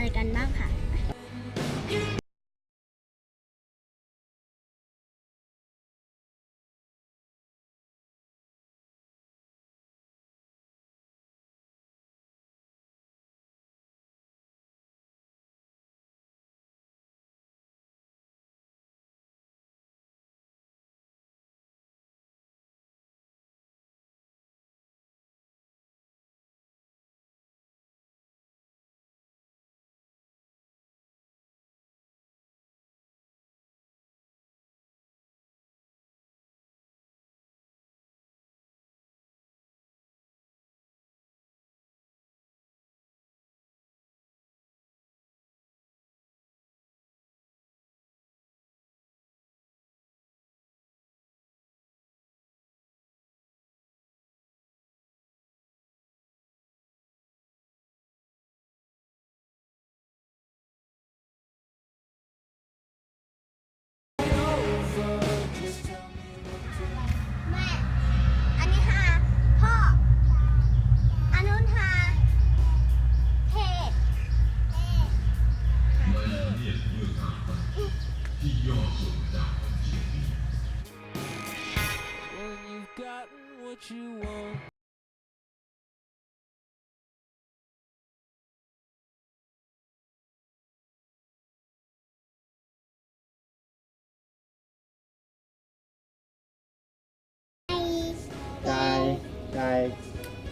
อะไรกันบ้างค่ะ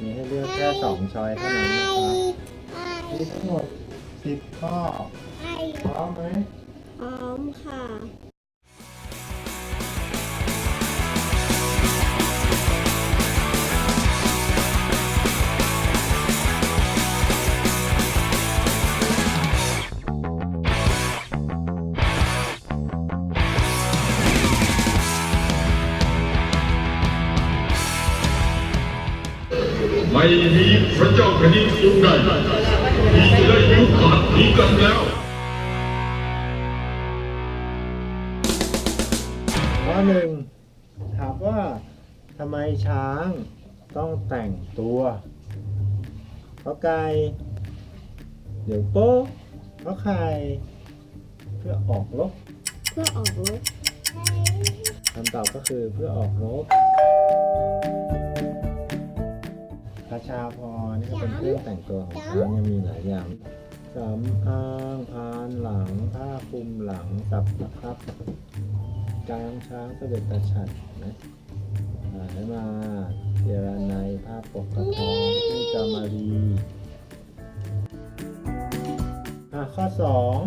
มีให้เลือกแค่สองช้อยเท่านั้นนะครับมีทั้งหมดสิบข้อพร้อมไหมพร้อมค่ะ ไม่มีพระเจ้าแผ่นดินองค์ใดที่จะได้ยุขาดนี้กันแล้วข้อหนึ่งถามว่าทำไมช้างต้องแต่งตัวเพราะไก่เดี๋ยวโป๊ะเพราะไข่เพื่อออกรบเพื่อออกรบคำตอบก็คือเพื่อออกรบ พระชาพรนี่ก็เป็นเครื่องแต่งตัวของช้างยังมีหลายอย่างสำอางพานหลังผ้าคลุมหลังสับนะครับกลางช้างเสด็จตาฉัดนะอ่านได้มาเจรนายผ้าปกกระทองที่จามารีข้อสอง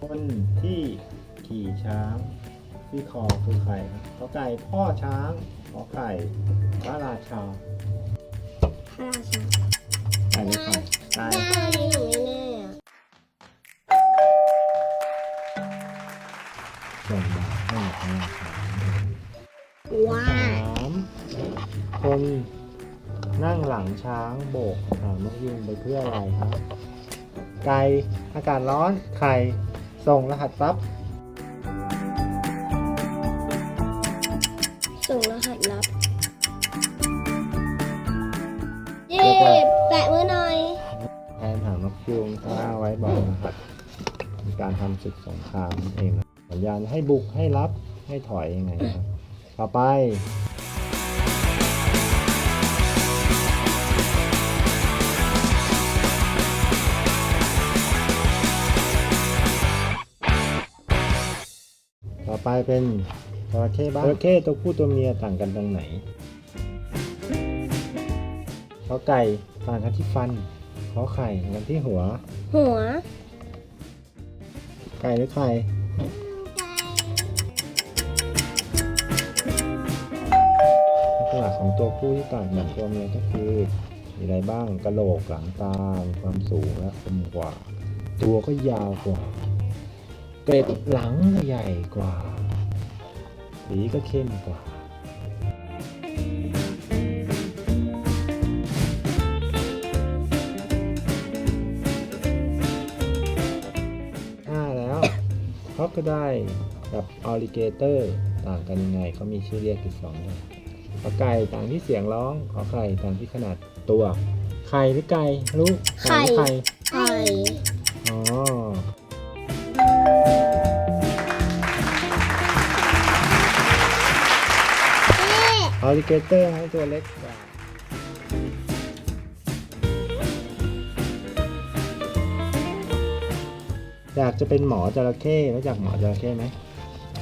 คนที่ขี่ช้างที่คอคือใครครับขอไก่พ่อช้างขอไก่พระราชา ระราชาไก่หรือไข่ไก่อันนี้หนูไม่แน่อะส่งบาตรให้พระราชาว้าสามคนนั่งหลังช้างโบกหางนกยุงไปเพื่ออะไรครับ ไก่อากาศร้อนไข่ส่งรหัสลับส่ง ไว้บอกรหัสในการทำศึกสงครามนั่นเองนะสัญญาณให้บุกให้รับให้ถอยยังไงครับ ต่อไปต่อไปเป็นจระเข้บ้างจระเข้ตัวผู้ตัวเมียต่างกันตรงไหนขอไก่ต่างกันที่ฟันขอไข่ต่างกันที่หัว หัว ไก่หรือไข่ ลักษณะของตัวผู้ที่ต่างจากตัวเมียก็คือ มีอะไรบ้างกระโหลกหลังตามีความสูงและคมกว่า ตัวก็ยาวกว่า เกล็ดหลังก็ใหญ่กว่า สีก็เข้มกว่า c r o d i l e กับ alligator ต่างกันยังไงเขามีชื่อเรียกอีกสองอย่างขอไก่ต่างที่เสียงร้องขอไก่ต่างที่ขนาดตัว ไข่หรือไก่ลูกไข่ไข่ไข่อ๋อออลิเกเตอร์ให้ตัวเล็กกว่า อยากจะเป็นหมอจระเข้รู้จักหมอจระเข้ไหม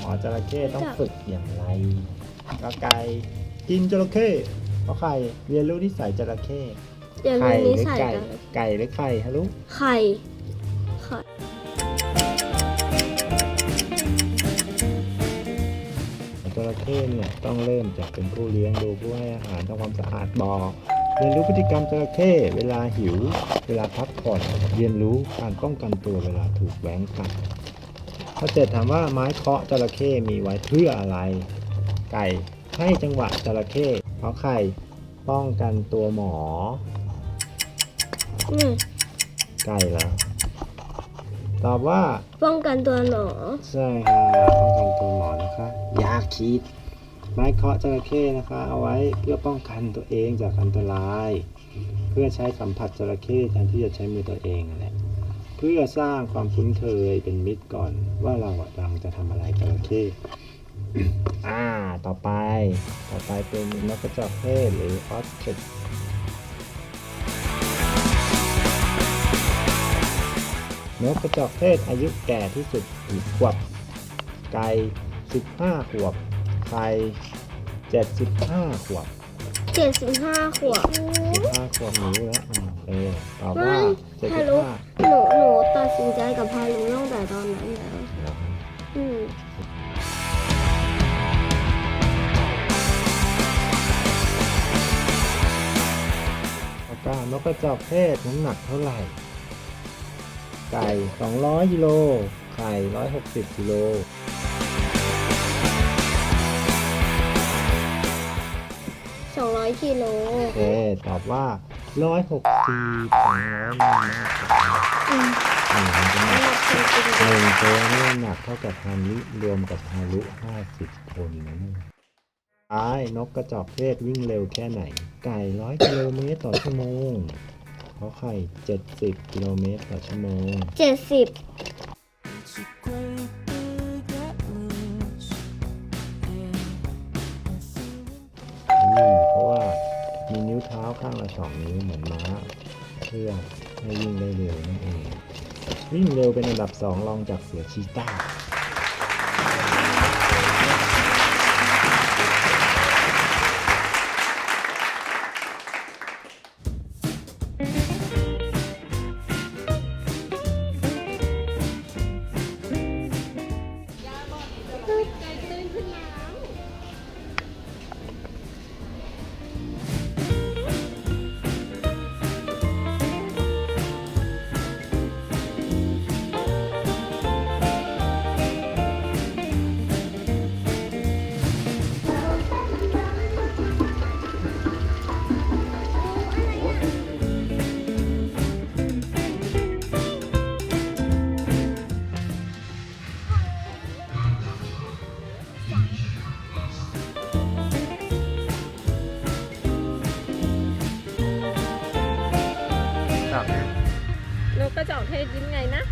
หมอจระเข้ต้องฝึกอย่างไรกอไก่กินจระเข้เพราะใครเรียนรู้นิสัยจระเข้เดี๋ยวไข่นี้หรือใส่ไก่กันไก่หรือไข่ฮะลูกไข่ไข่จระเข้เนี่ยต้องเริ่มจากเป็นผู้เลี้ยงดูผู้ให้อาหารทำความสะอาดบ่อ เรียนรู้พฤติกรรมจระเข้เวลาหิว เวลาพักผ่อนเรียนรู้การป้องกันตัวเวลาถูกแหวงกัดข้อเจ็ดถามว่าไม้เคาะจระเข้มีไว้เพื่ออะไร ไก่ให้จังหวะจระเข้เพราะไข่ป้องกันตัวหมอ นี่ ไก่ละตอบว่าป้องกันตัวหนอ ใช่ค่ะป้องกันตัวหมอนะคะยาคีด ไม้เคาะจระเข้นะคะ เอาไว้เพื่อป้องกันตัวเองจากอันตราย เพื่อใช้สัมผัสจระเข้แทนที่จะใช้มือตัวเองนั่นแหละเพื่อสร้างความคุ้นเคยเป็นมิตรก่อนว่าเรากำลังจะทำอะไรจระเข้อ่าต่อไปต่อไปเป็นนกกระจอกเทศหรือออสเทรนกกระจอกเทศอายุแก่ที่สุดกี่ขวบ ไก่ 15 ขวบ ไข่75 ขวบเจ็ดสิบห้าขวบ15ขวบหนูแล้วอ่าเออตอบว่าไม่ถ้ารู้75หนูหนูตัดสินใจกับพาลุตั้งแต่ตอนนั้นแล้วเหรออืมแล้วก็นกกระจอกเทศน้ำหนักเท่าไหร่ ไก่ 200กิโลไข่160กิโล สองร้อยกิโลโอเคตอบว่า160 200นี่มากกว่าอืมอืมมันจะหนักน้ำหนักจริงหนึ่งตัวนี่หนักเท่ากับฮารุรวมกับฮารุ50คนนะเนี่ยท้ายนกกระจอกเทศวิ่งเร็วแค่ไหน ไก่100กิโลเมตรต่อชั่วโมงเพราะไข่70กิโลเมตรต่อชั่วโมง เจ็ดสิบ สองนิ้วเหมือนม้า เพื่อให้วิ่งได้เร็วนั่นเอง วิ่งเร็วเป็นอันดับสองรองจากเสือชีต้า ต่าเทศยิ้มไงนะ